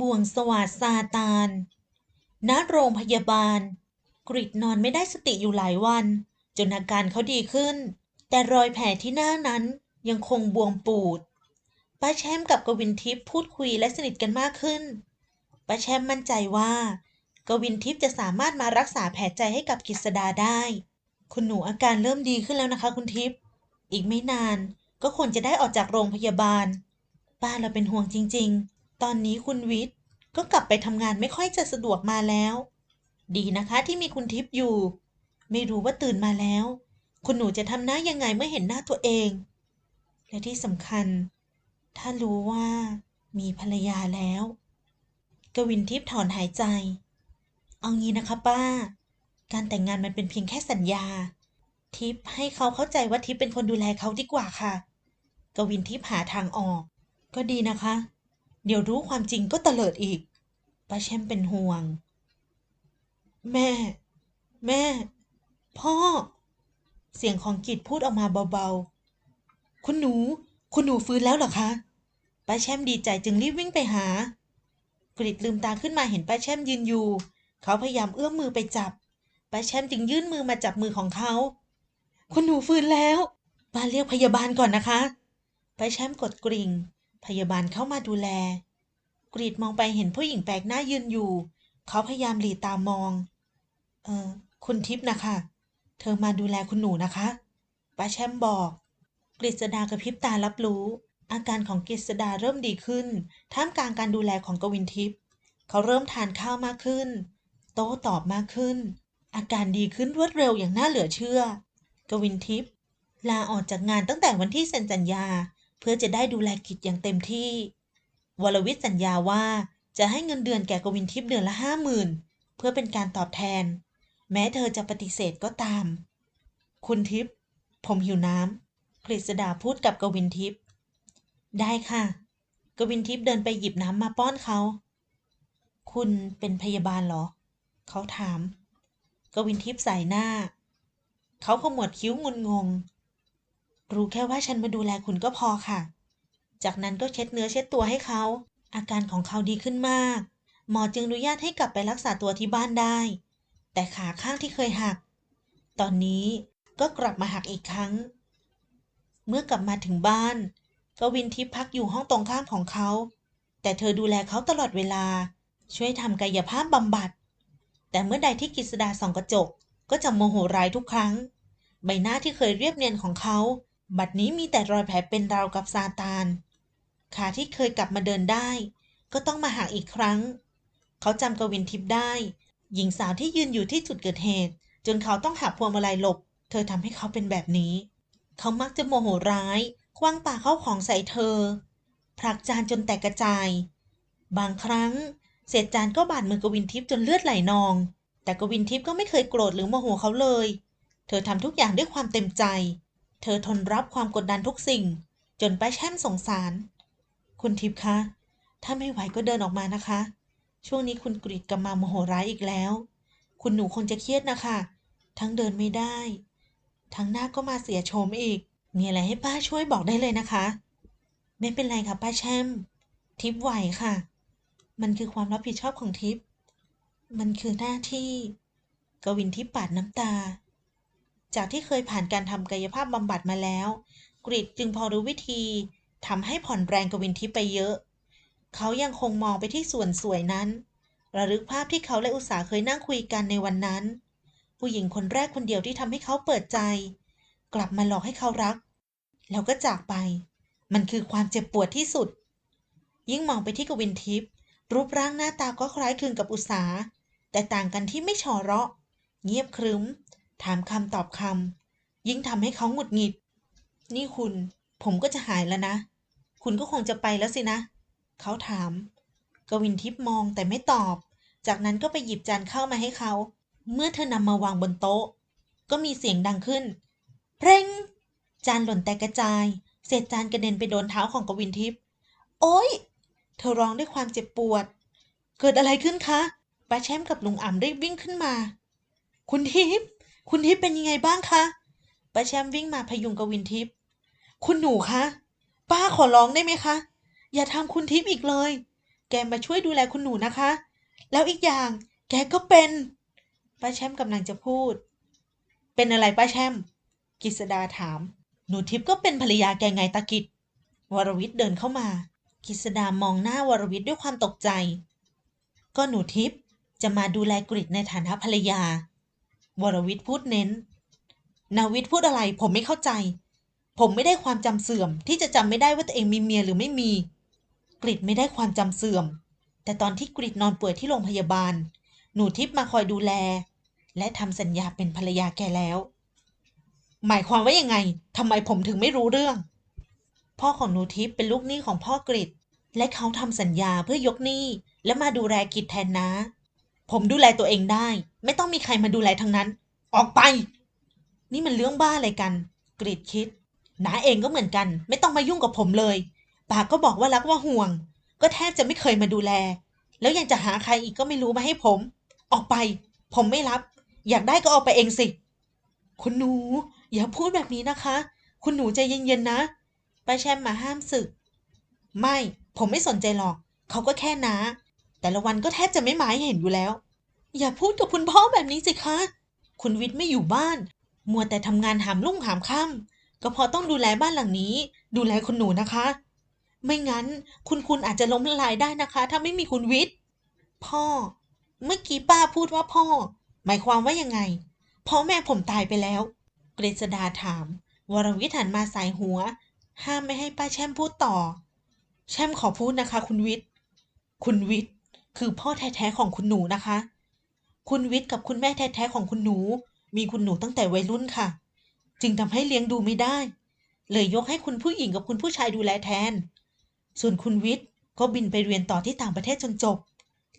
บ่วงสวาสดซาตานณโรงพยาบาล กริดนอนไม่ได้สติอยู่หลายวัน จนอาการเขาดีขึ้น แต่รอยแผลที่หน้านั้นยังคงบวมปูด ป้าแชมกับกวินทิพย์พูดคุยและสนิทกันมากขึ้น ป้าแชมมั่นใจว่ากวินทิพย์จะสามารถมารักษาแผลใจให้กับกฤษดาได้ คุณหนูอาการเริ่มดีขึ้นแล้วนะคะ คุณทิพย์ อีกไม่นานก็ควรจะได้ออกจากโรงพยาบาล ป้าเราเป็นห่วงจริง ๆ ตอนนี้คุณวิทย์ก็กลับไปทำงานไม่ค่อยจะสะดวกมาแล้ว ดีนะคะที่มีคุณทิพย์อยู่ ไม่รู้ว่าตื่นมาแล้ว คุณหนูจะทำหน้ายังไงเมื่อเห็นหน้าตัวเอง และที่สำคัญ ถ้ารู้ว่ามีภรรยาแล้ว กวินทิพย์ถอนหายใจ เอางี้นะคะป้า การแต่งงานมันเป็นเพียงแค่สัญญา ทิพย์ให้เขาเข้าใจว่าทิพย์เป็นคนดูแลเขาดีกว่าค่ะ กวินทิพย์หาทางออก ก็ดีนะคะ เดี๋ยวรู้ความจริงก็เตลิดอีกป้าแช่มเป็นห่วง แม่ แม่ พ่อ เสียงของกิจพูดออกมาเบาๆ คุณหนู คุณหนูฟื้นแล้วเหรอคะป้าแช่มดีใจจึงรีบวิ่งไปหากริดลืมตาขึ้นมาเห็นป้าแช่มยืนอยู่ เขาพยายามเอื้อมมือไปจับป้าแช่มจึงยื่นมือมาจับมือของเขา คุณหนูฟื้นแล้วป้าเรียกพยาบาลก่อนนะคะป้าแช่มกดกริ่ง พยาบาลเข้ามาดูแล กรีดมองไปเห็นผู้หญิงแปลกหน้ายืนอยู่ เขาพยายามหลีตามอง เออ คุณทิพย์นะคะ เธอมาดูแลคุณหนูนะคะป้าแชมบอก กฤษดากระพริบตารับรู้ อาการของกฤษดาเริ่มดีขึ้น ท่ามกลางการดูแลของกวินทิพย์ เขาเริ่มทานข้าวมากขึ้น โต้ตอบมากขึ้น อาการดีขึ้นรวดเร็วอย่างน่าเหลือเชื่อ กวินทิพย์ลาออกจากงานตั้งแต่วันที่เซ็นสัญญา พื่อจะได้ดูแลกิจอย่างเต็มที่ วรวิทย์สัญญาว่าจะให้เงินเดือนแก่กวินทิพย์เดือนละห้าหมื่นเพื่อเป็นการตอบแทน แม้เธอจะปฏิเสธก็ตาม คุณทิพย์ผมหิวน้ำกฤษดาพูดกับกวินทิพย์ได้ค่ะ กวินทิพย์เดินไปหยิบน้ำมาป้อนเขา คุณเป็นพยาบาลเหรอ เขาถาม กวินทิพย์ใสายหน้า เขาขมวดคิ้วงุนงง รู้แค่ว่าฉันมาดูแลคุณก็พอค่ะ จากนั้นก็เช็ดเนื้อเช็ดตัวให้เขา อาการของเขาดีขึ้นมาก หมอจึงอนุญาตให้กลับไปรักษาตัวที่บ้านได้ แต่ขาข้างที่เคยหัก ตอนนี้ก็กลับมาหักอีกครั้ง เมื่อกลับมาถึงบ้าน กวินทิพย์พักอยู่ห้องตรงข้ามของเขา แต่เธอดูแลเขาตลอดเวลา ช่วยทำกายภาพบำบัด แต่เมื่อใดที่กฤษดาส่องกระจก ก็จะโมโหร้ายทุกครั้ง ใบหน้าที่เคยเรียบเนียนของเขา บัดนี้มีแต่รอยแผลเป็นราวกับซาตาน ขาที่เคยกลับมาเดินได้ ก็ต้องมาหักอีกครั้ง เขาจำกวินทิพย์ได้ หญิงสาวที่ยืนอยู่ที่จุดเกิดเหตุ จนเขาต้องหักพวงมาลัยหลบ เธอทำให้เขาเป็นแบบนี้ เขามักจะโมโหร้าย คว้างปาเข้าของใส่เธอ ผลักจานจนแตกกระจาย บางครั้ง เศษจานก็บาดมือกวินทิพย์จนเลือดไหลนอง แต่กวินทิพย์ก็ไม่เคยโกรธหรือโมโหเขาเลย เธอทำทุกอย่างด้วยความเต็มใจ เธอทนรับความกดดันทุกสิ่ง จนป้าแช่มสงสาร คุณทิพย์คะ ถ้าไม่ไหวก็เดินออกมานะคะ ช่วงนี้คุณกริดกลับมาโมโหร้ายอีกแล้ว คุณหนูคงจะเครียดนะคะ ทั้งเดินไม่ได้ ทั้งหน้าก็มาเสียโฉมอีก มีอะไรให้ป้าช่วยบอกได้เลยนะคะ ไม่เป็นไรค่ะป้าแช่ม ทิพย์ไหวค่ะ มันคือความรับผิดชอบของทิพย์ มันคือหน้าที่ กวินทิพย์ปาดน้ำตา จากที่เคยผ่านการทำกายภาพบำบัดมาแล้ว กริดจึงพอรู้วิธีทำให้ผ่อนแรงกวินทิพย์ไปเยอะ เขายังคงมองไปที่ส่วนสวยนั้น ระลึกภาพที่เขาและอุตสาเคยนั่งคุยกันในวันนั้น ผู้หญิงคนแรกคนเดียวที่ทำให้เขาเปิดใจ กลับมาหลอกให้เขารัก แล้วก็จากไป มันคือความเจ็บปวดที่สุด ยิ่งมองไปที่กวินทิพย์รูปร่างหน้าตาก็คล้ายคลึงกับอุตสาแต่ต่างกันที่ไม่ฉอเราะ เงียบครึ้ม ถามคำตอบคำยิ่งทำให้เขาหงุดหงิด นี่คุณ ผมก็จะหายแล้วนะ คุณก็คงจะไปแล้วสินะ เขาถาม กวินทิพย์มองแต่ไม่ตอบ จากนั้นก็ไปหยิบจานข้าวมาให้เขา เมื่อเธอนำมาวางบนโต๊ะ ก็มีเสียงดังขึ้น เพลงจานหล่นแตกกระจาย เศษจานกระเด็นไปโดนเท้าของกวินทิพย์โอ๊ย เธอร้องด้วยความเจ็บปวด เกิดอะไรขึ้นคะป้าแชมกับลุงอ่ำรีบวิ่งขึ้นมา คุณทิพย์ คุณทิพย์เป็นยังไงบ้างคะป้าแช่มวิ่งมาพยุงกวินทิพย์คุณหนูคะ ป้าขอร้องได้ไหมคะ อย่าทำคุณทิพย์อีกเลย แกมาช่วยดูแลคุณหนูนะคะ แล้วอีกอย่าง แกก็เป็น ป้าแช่มกำลังจะพูด เป็นอะไรป้าแช่มกิษดาถาม หนูทิพย์ก็เป็นภรรยาแกไงตากิจวรวิทย์เดินเข้ามา กิษดามองหน้าวรวิทย์ด้วยความตกใจ ก็หนูทิพย์จะมาดูแลกริดในฐานะภรรยา วรวิทย์พูดเน้น นาวิทย์พูดอะไร ผมไม่เข้าใจ ผมไม่ได้ความจำเสื่อม ที่จะจำไม่ได้ว่าตัวเองมีเมียหรือไม่มี กริดไม่ได้ความจำเสื่อม แต่ตอนที่กริดนอนป่วยที่โรงพยาบาล หนูทิพย์มาคอยดูแล และทำสัญญาเป็นภรรยาแกแล้ว หมายความว่ายังไงทำไมผมถึงไม่รู้เรื่อง พ่อของหนูทิพย์เป็นลูกหนี้ของพ่อกริดและเขาทำสัญญาเพื่อยกหนี้และมาดูแลกิจแทนนะ ผมดูแลตัวเองได้ ไม่ต้องมีใครมาดูแลทั้งนั้น ออกไป นี่มันเรื่องบ้าอะไรกัน กริดคิดน้าเองก็เหมือนกัน ไม่ต้องมายุ่งกับผมเลย ปากก็บอกว่ารักว่าห่วง ก็แทบจะไม่เคยมาดูแล แล้วยังจะหาใครอีกก็ไม่รู้มาให้ผม ออกไป ผมไม่รับ อยากได้ก็เอาไปเองสิ คุณหนู อย่าพูดแบบนี้นะคะ คุณหนูใจเย็นๆนะป้าแชมมาห้ามศึก ไม่ ผมไม่สนใจหรอก เขาก็แค่น้า แต่ละวันก็แทบจะไม่หมายเห็นอยู่แล้ว อย่าพูดกับคุณพ่อแบบนี้สิคะ คุณวิทย์ไม่อยู่บ้าน มัวแต่ทำงานหามลุ่งหามค่ำก็เพอต้องดูแลบ้านหลังนี้ ดูแลคุณหนูนะคะ ไม่งั้นคุณคุณอาจจะล้มละลายได้นะคะ ถ้าไม่มีคุณวิทย์ พ่อ เมื่อกี้ป้าพูดว่าพ่อ หมายความว่ายังไงพ่อแม่ผมตายไปแล้ว เกรษดาถาม วรวิทย์หันมาสายหัว ห้ามไม่ให้ป้าแช่มพูดต่อ แช่มขอพูดนะคะ คุณวิทย์ คุณวิทย์ คือพ่อแท้ๆของคุณหนูนะคะ คุณวิทย์กับคุณแม่แท้ๆของคุณหนู มีคุณหนูตั้งแต่วัยรุ่นค่ะ จึงทำให้เลี้ยงดูไม่ได้ เลยยกให้คุณผู้หญิงกับคุณผู้ชายดูแลแทน ส่วนคุณวิทย์ก็บินไปเรียนต่อที่ต่างประเทศจนจบ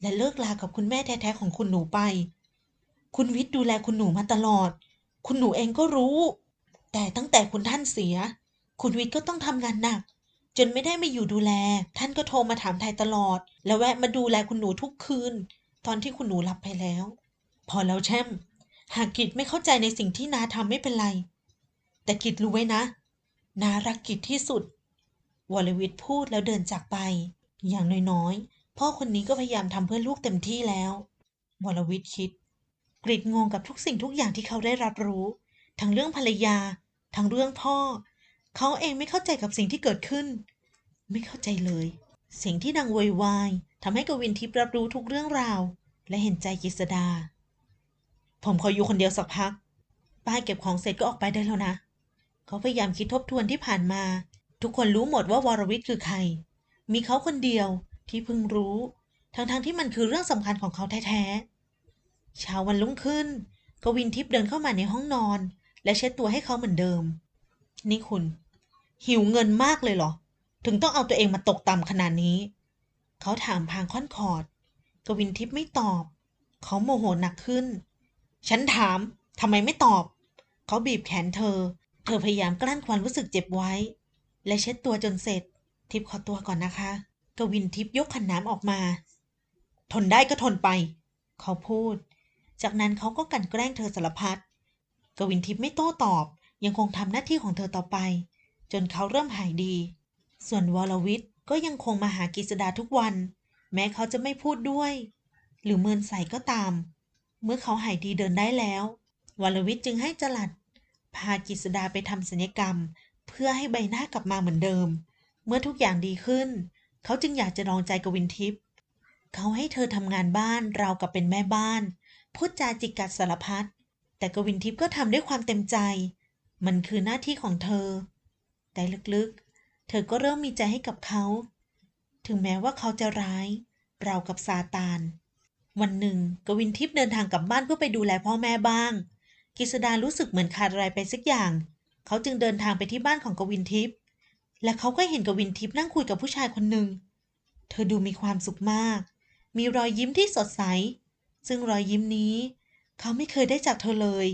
และเลิกลากับคุณแม่แท้ๆของคุณหนูไป คุณวิทย์ดูแลคุณหนูมาตลอด คุณหนูเองก็รู้ แต่ตั้งแต่คุณท่านเสีย คุณวิทย์ก็ต้องทำงานหนัก จนไม่ได้มาอยู่ดูแล ท่านก็โทรมาถามไทยตลอด แล้วแวะมาดูแลคุณหนูทุกคืน ตอนที่คุณหนูหลับไปแล้ว พอแล้วแช่ม หากกิจไม่เข้าใจในสิ่งที่นาทำไม่เป็นไร แต่กิจรู้ไว้นะ นารักกิจที่สุด วรวิทย์พูดแล้วเดินจากไป อย่างน้อยๆ พ่อคนนี้ก็พยายามทำเพื่อลูกเต็มที่แล้ว วรวิทย์คิด กริดงงกับทุกสิ่งทุกอย่างที่เขาได้รับรู้ ทั้งเรื่องภรรยา ทั้งเรื่องพ่อ เขาเองไม่เข้าใจกับสิ่งที่เกิดขึ้น ไม่เข้าใจเลย เสียงที่ดังโวยวายทำให้กวินทิพย์รับรู้ทุกเรื่องราว และเห็นใจกิษดา ผมขออยู่คนเดียวสักพัก ป้าเก็บของเสร็จก็ออกไปได้แล้วนะ เขาพยายามคิดทบทวนที่ผ่านมา ทุกคนรู้หมดว่าวรวิทย์คือใคร มีเขาคนเดียวที่เพิ่งรู้ ทั้งๆทที่มันคือเรื่องสำคัญของเขาแท้ๆเช้าวันรุ่งขึ้น กวินทิพย์เดินเข้ามาในห้องนอน และเช็ดตัวให้เขาเหมือนเดิม นี่คุณ หิวเงินมากเลยเหรอ ถึงต้องเอาตัวเองมาตกต่ำขนาดนี้ เขาถามพางค่อนคอด กวินทิพย์ไม่ตอบ เขาโมโหหนักขึ้น ฉันถามทำไมไม่ตอบ เขาบีบแขนเธอ เธอพยายามกลั้นความรู้สึกเจ็บไว้ และเช็ดตัวจนเสร็จ ทิพย์ขอตัวก่อนนะคะ กวินทิพย์ยกขันน้ำออกมา ทนได้ก็ทนไป เขาพูด จากนั้นเขาก็กันแกล้งเธอสารพัดกวินทิพย์ไม่โต้ตอบ ยังคงทำหน้าที่ของเธอต่อไป จนเขาเริ่มหายดี ส่วนวรวิทย์ก็ยังคงมาหากิษดาทุกวัน แม้เขาจะไม่พูดด้วย หรือเมินใส่ก็ตาม เมื่อเขาหายดีเดินได้แล้ว วรวิทย์จึงให้จลัด พากิษดาไปทำศัลยกรรม เพื่อให้ใบหน้ากลับมาเหมือนเดิม เมื่อทุกอย่างดีขึ้น เขาจึงอยากจะลองใจกวินทิพย์เขาให้เธอทำงานบ้านราวกับเป็นแม่บ้านพูดจาจิกกัดสารพัดแต่กวินทิพย์ก็ทำด้วยความเต็มใจ มันคือหน้าที่ของเธอ แต่ลึกๆ เธอก็เริ่มมีใจให้กับเขา ถึงแม้ว่าเขาจะร้าย เรากับซาตาน วันหนึ่ง กวินทิพย์เดินทางกลับบ้านเพื่อไปดูแลพ่อแม่บ้าง กิษดารู้สึกเหมือนขาดอะไรไปสักอย่าง เขาจึงเดินทางไปที่บ้านของกวินทิพย์ และเขาก็เห็นกวินทิพย์นั่งคุยกับผู้ชายคนหนึ่ง เธอดูมีความสุขมาก มีรอยยิ้มที่สดใส ซึ่งรอยยิ้มนี้ เขาไม่เคยได้จากเธอเลย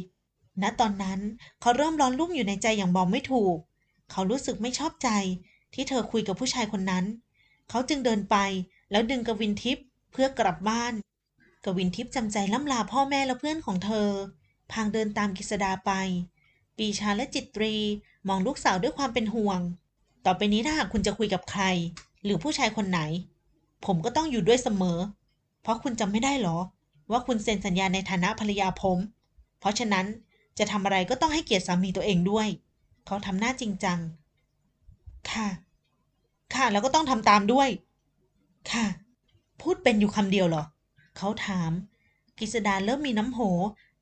ณตอนนั้นเขาเริ่มร้อนรุ่มอยู่ในใจอย่างบอกไม่ถูก เขารู้สึกไม่ชอบใจที่เธอคุยกับผู้ชายคนนั้น เขาจึงเดินไปแล้วดึงกวินทิพย์เพื่อกลับบ้าน กวินทิพย์จำใจล่ำลาพ่อแม่และเพื่อนของเธอ พางเดินตามกิษดาไป ปีชาและจิตรีมองลูกสาวด้วยความเป็นห่วง ต่อไปนี้ถ้าหากคุณจะคุยกับใคร หรือผู้ชายคนไหน ผมก็ต้องอยู่ด้วยเสมอ เพราะคุณจำไม่ได้หรอ ว่าคุณเซ็นสัญญาในฐานะภรรยาผม เพราะฉะนั้นจะทำอะไรก็ต้องให้เกียรติสามีตัวเองด้วย เขาทำหน้าจริงจัง ค่ะ ค่ะ แล้วก็ต้องทำตามด้วย ค่ะ พูดเป็นอยู่คำเดียวเหรอ เขาถามกฤษดาเริ่มมีน้ำโห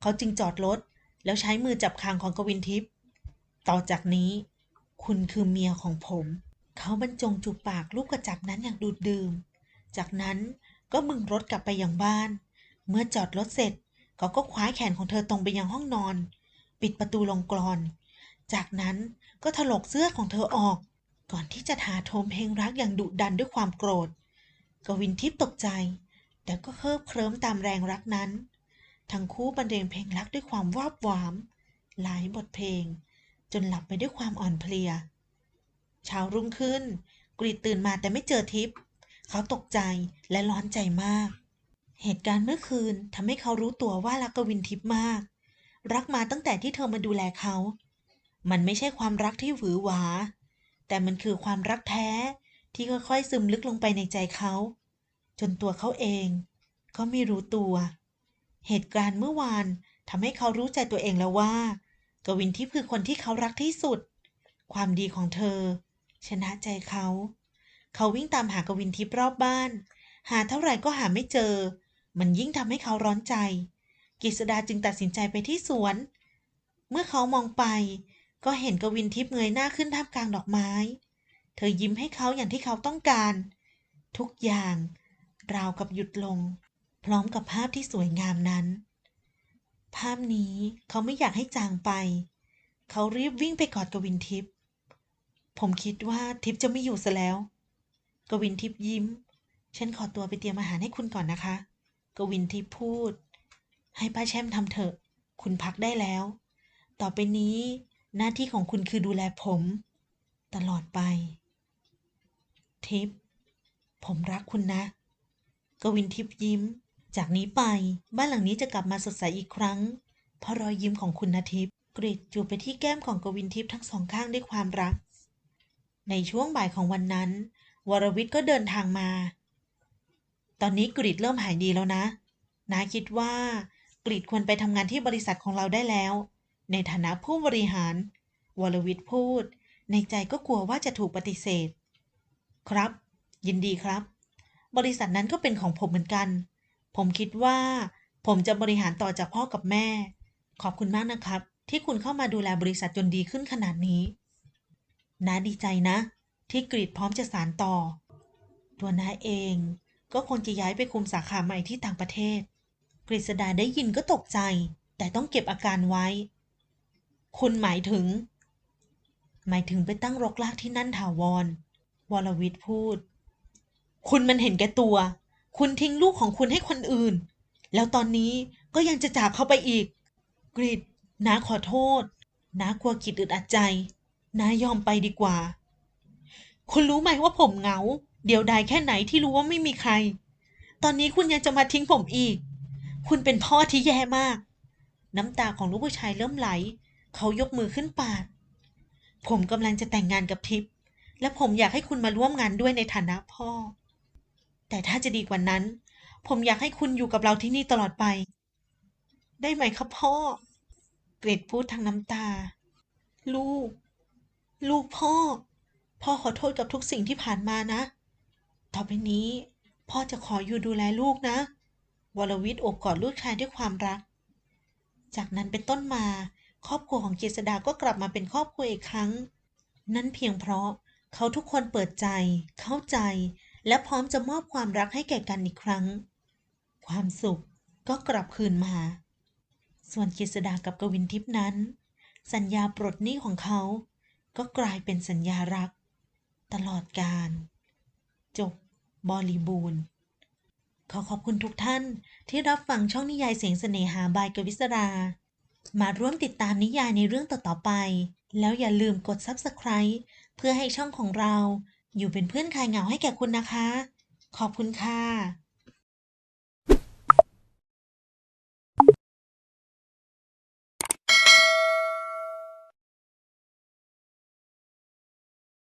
เขาจึงจอดรถ แล้วใช้มือจับคางของกวินทิพย์ ต่อจากนี้ คุณคือเมียของผม เขาบรรจงจูบปากลูกกระจับนั้นอย่างดูดดื่ม จากนั้นก็มึงรถกลับไปยังบ้าน เมื่อจอดรถเสร็จ เขาก็คว้าแขนของเธอตรงไปยังห้องนอน ปิดประตูลงกรอน จากนั้นก็ถลกเสื้อของเธอออก ก่อนที่จะถาโถมเพลงรักอย่างดุดันด้วยความโกรธ กวินทิพย์ตกใจ แต่ก็เคิบเคลิ้มตามแรงรักนั้น ทั้งคู่บรรเลงเพลงรักด้วยความวาบหวาม หลายบทเพลง จนหลับไปด้วยความอ่อนเพลียเช้ารุ่งขึ้น กรีดตื่นมาแต่ไม่เจอทิพย์เขาตกใจและร้อนใจมาก เหตุการณ์เมื่อคืนทำให้เขารู้ตัวว่ารักกวินทิพย์มาก รักมาตั้งแต่ที่เธอมาดูแลเขา มันไม่ใช่ความรักที่หวือหวา แต่มันคือความรักแท้ที่ค่อยๆซึมลึกลงไปในใจเขา จนตัวเขาเองก็ไม่รู้ตัว เหตุการณ์เมื่อวานทำให้เขารู้ใจตัวเองแล้วว่า กวินทิพย์คือคนที่เขารักที่สุด ความดีของเธอ ชนะใจเขา เขาวิ่งตามหากวินทิพย์รอบบ้าน หาเท่าไหร่ก็หาไม่เจอ มันยิ่งทำให้เขาร้อนใจกฤษดาจึงตัดสินใจไปที่สวน เมื่อเขามองไป ก็เห็นกวินทิพย์เงยหน้าขึ้นท่ามกลางดอกไม้ เธอยิ้มให้เขาอย่างที่เขาต้องการ ทุกอย่าง ราวกับหยุดลง พร้อมกับภาพที่สวยงามนั้น ภาพนี้เขาไม่อยากให้จางไป เขารีบวิ่งไปกอดกวินทิพย์ผมคิดว่าทิพย์จะไม่อยู่ซะแล้ว กวินทิพย์ยิ้ม ฉันขอตัวไปเตรียมอาหารให้คุณก่อนนะคะ กวินทิพย์พูด ให้ป้าแช่มทำเถอะ คุณพักได้แล้ว ต่อไปนี้ หน้าที่ของคุณคือดูแลผม ตลอดไป ทิพผมรักคุณนะ กวินทิพย์ยิ้ม จากนี้ไปบ้านหลังนี้จะกลับมาสดใสอีกครั้ง เพราะรอยยิ้มของคุณนาทิพกรีดจูบไปที่แก้มของกวินทิพย์ทั้งสองข้างด้วยความรัก ในช่วงบ่ายของวันนั้น วรวิทย์ก็เดินทางมา ตอนนี้กรีดเริ่มหายดีแล้วนะ นาคิดว่ากรีดควรไปทำงานที่บริษัทของเราได้แล้ว ในฐานะผู้บริหาร วรวิทย์พูด ในใจก็กลัวว่าจะถูกปฏิเสธ ครับ ยินดีครับ บริษัทนั้นก็เป็นของผมเหมือนกัน ผมคิดว่า ผมจะบริหารต่อจากพ่อกับแม่ ขอบคุณมากนะครับ ที่คุณเข้ามาดูแลบริษัทจนดีขึ้นขนาดนี้น้าดีใจนะ ที่กรีดพร้อมจะสานต่อ ตัวน้าเองก็คงจะย้ายไปคุมสาขาใหม่ที่ต่างประเทศ กฤษดาได้ยินก็ตกใจ แต่ต้องเก็บอาการไว้ คุณหมายถึง หมายถึงไปตั้งรกรากที่นั่นถาวร วรวิทย์พูด คุณมันเห็นแก่ตัว คุณทิ้งลูกของคุณให้คนอื่น แล้วตอนนี้ก็ยังจะจากเขาไปอีก กริดน้าขอโทษน้ากลัวกิดอึดอัดใจน้ายอมไปดีกว่า คุณรู้ไหมว่าผมเหงา เดียวดายแค่ไหนที่รู้ว่าไม่มีใคร ตอนนี้คุณยังจะมาทิ้งผมอีก คุณเป็นพ่อที่แย่มาก น้ำตาของลูกผู้ชายเริ่มไหล เขายกมือขึ้นปาด ผมกำลังจะแต่งงานกับทิพย์และผมอยากให้คุณมาร่วมงานด้วยในฐานะพ่อ แต่ถ้าจะดีกว่านั้น ผมอยากให้คุณอยู่กับเราที่นี่ตลอดไป ได้ไหมครับพ่อ เกรดพูดทางน้ำตา ลูก ลูกพ่อ พ่อขอโทษกับทุกสิ่งที่ผ่านมานะ ต่อไปนี้ พ่อจะขออยู่ดูแลลูกนะ วรวิทย์โอบกอดลูกชายด้วยความรัก จากนั้นเป็นต้นมา ครอบครัวของเจษดาก็กลับมาเป็นครอบครัวอีกครั้ง นั่นเพียงเพราะเขาทุกคนเปิดใจ เข้าใจ และพร้อมจะมอบความรักให้แก่กันอีกครั้ง ความสุขก็กลับคืนมา ส่วนกฤษดากับกวินทิพนั้น สัญญาปลดหนี้ของเขา ก็กลายเป็นสัญญารัก ตลอดกาลจบบริบูรณ์ ขอขอบคุณทุกท่านที่รับฟังช่องนิยายเสียงเสน่หาบายกวิศรา มาร่วมติดตามนิยายในเรื่องต่อๆไป แล้วอย่าลืมกด Subscribe เพื่อให้ช่องของเรา อยู่เป็นเพื่อนคลายเหงาให้แก่คุณนะคะ ขอบคุณค่ะ